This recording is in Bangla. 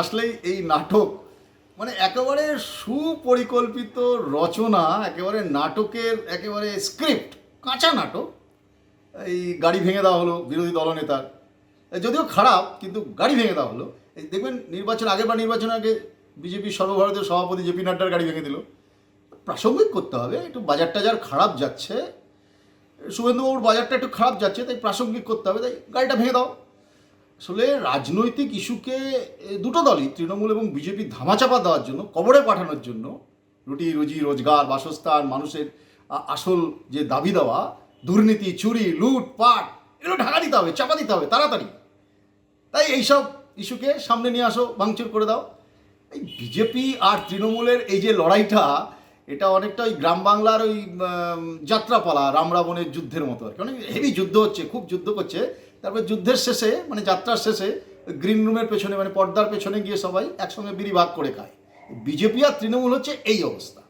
আসলেই এই নাটক মানে একেবারে সুপরিকল্পিত রচনা, একেবারে নাটকের একেবারে স্ক্রিপ্ট কাঁচা নাটক। এই গাড়ি ভেঙে দেওয়া হলো বিরোধী দলনেতার। যদিও খারাপ, কিন্তু গাড়ি ভেঙে দেওয়া হলো। এই দেখবেন নির্বাচন আগে বা নির্বাচন আগে বিজেপির সর্বভারতীয় সভাপতি জেপি নাড্ডার গাড়ি ভেঙে দিল। প্রাসঙ্গিক করতে হবে, একটু বাজার টাজার খারাপ যাচ্ছে। শুভেন্দুবাবুর বাজারটা একটু খারাপ যাচ্ছে, তাই প্রাসঙ্গিক করতে হবে, তাই গাড়িটা ভেঙে দাও। আসলে রাজনৈতিক ইস্যুকে দুটো দলই, তৃণমূল এবং বিজেপি ধামাচাপা দেওয়ার জন্য, কবরে পাঠানোর জন্য, রুটি, রুজি, রোজগার, বাসস্থান, মানুষের আসল যে দাবি দেওয়া, দুর্নীতি, চুরি, লুট, পাট, এগুলো ঢাকা দিতে হবে, চাপা দিতে হবে, তাড়াতাড়ি। তাই এইসব ইস্যুকে সামনে নিয়ে আসো, ভাঙচুর করে দাও। এই বিজেপি আর তৃণমূলের এই যে লড়াইটা, এটা অনেকটা ওই গ্রাম বাংলার ওই যাত্রাপালা, রাম রাবণের যুদ্ধের মতো আর কি। অনেক হেভি যুদ্ধ হচ্ছে, খুব যুদ্ধ করছে। তারপরে যুদ্ধের শেষে মানে যাত্রার শেষে গ্রিন রুমের পেছনে মানে পর্দার পেছনে গিয়ে সবাই একসঙ্গে বিড়ি ভাগ করে খায়। বিজেপি আর তৃণমূল হচ্ছে এই অবস্থা।